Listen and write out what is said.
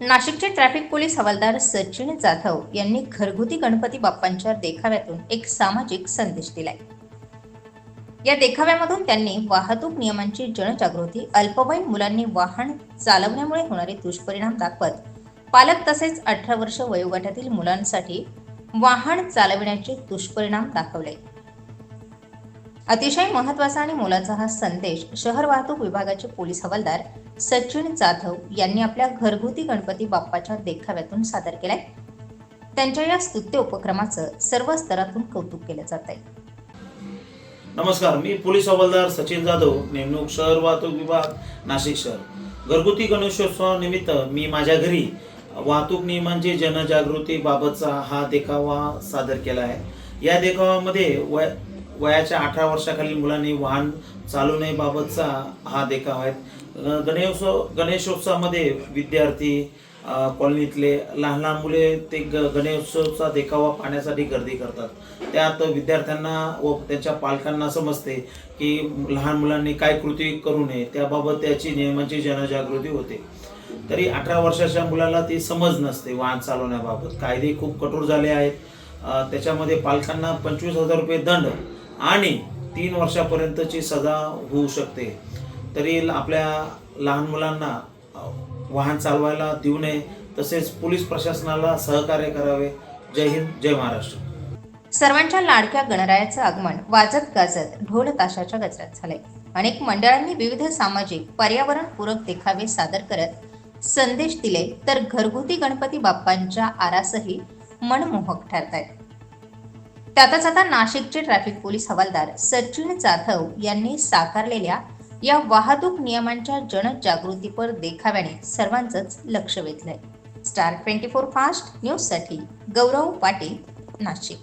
नाशिकचे traffic police हवालदार सचिन जाधव यांनी घरगुती गणपती बाप्पांच्या देखाव्यातून एक सामाजिक संदेश दिलाय. या देखाव्यामधून त्यांनी वाहतूक नियमांची जनजागृती अल्पवयीन मुलांनी वाहन चालवण्यामुळे होणारे दुष्परिणाम दाखवत पालक तसेच अठरा वर्ष वयोगटातील मुलांसाठी वाहन चालविण्याचे दुष्परिणाम दाखवले. अतिशय महत्त्वाचा आणि मोलाचा हा संदेश शहर वाहतूक विभागाचे पोलीस हवालदार सचिन जाधव यांनी आपल्या घरगुती गणपती बाप्पाच्या देखाव्यातून सादर केलाय. त्यांच्या या स्तुत्य उपक्रमाचं सर्व स्तरातून कौतुक केलं जात आहे. नमस्कार मी पोलीस हवालदार सचिन जाधव नेमणूक शहर वाहतूक विभाग नाशिक शहर. घरगुती गणेशोत्सवानिमित्त मी माझ्या घरी वाहतूक नियमांची जनजागृती बाबतचा हा देखावा सादर केला आहे. या देखावामध्ये वय वयाच्या अठरा वर्षाखालील मुलांनी वाहन चालू नये बाबतचा हा देखाव आहे. गणेशोत्सव गणेशोत्सवामध्ये विद्यार्थी कॉलनीतले लहान लहान मुले ते ग गणेशोत्सवचा देखावा पाहण्यासाठी गर्दी करतात. त्यात विद्यार्थ्यांना व त्यांच्या पालकांना समजते की लहान मुलांनी काय कृती करू नये त्याबाबत त्याची नियमांची जनजागृती होते. तरी अठरा वर्षाच्या मुलाला ती समज नसते वाहन चालवण्याबाबत. कायदे खूप कठोर झाले आहेत. त्याच्यामध्ये पालकांना पंचवीस हजार रुपये दंड आणि तीन वर्षापर्यंतची सजा होऊ शकते. तरी आपल्या लहान मुलांना वाहन चालवायला देऊ नये तसेच पोलीस प्रशासनाला सहकार्य करावे. जय हिंद जय महाराष्ट्र. सर्वांच्या लाडक्या गणरायाचं आगमन वाजत गाजत ढोल ताशाच्या गजरात झाले अनेक मंडळांनी विविध सामाजिक पर्यावरणपूरक देखावे सादर करत संदेश दिले तर घरगुती गणपती बाप्पांच्या आरासही मनमोहक ठरत आहेत त्यातच आता नाशिकचे ट्रॅफिक पोलीस हवालदार सचिन जाधव यांनी साकारलेल्या या वाहतूक नियमांच्या जनजागृतीपर देखाव्याने सर्वांचंच लक्ष वेधलंय. स्टार ट्वेंटी फोर फास्ट न्यूजसाठी गौरव पाटील नाशिक.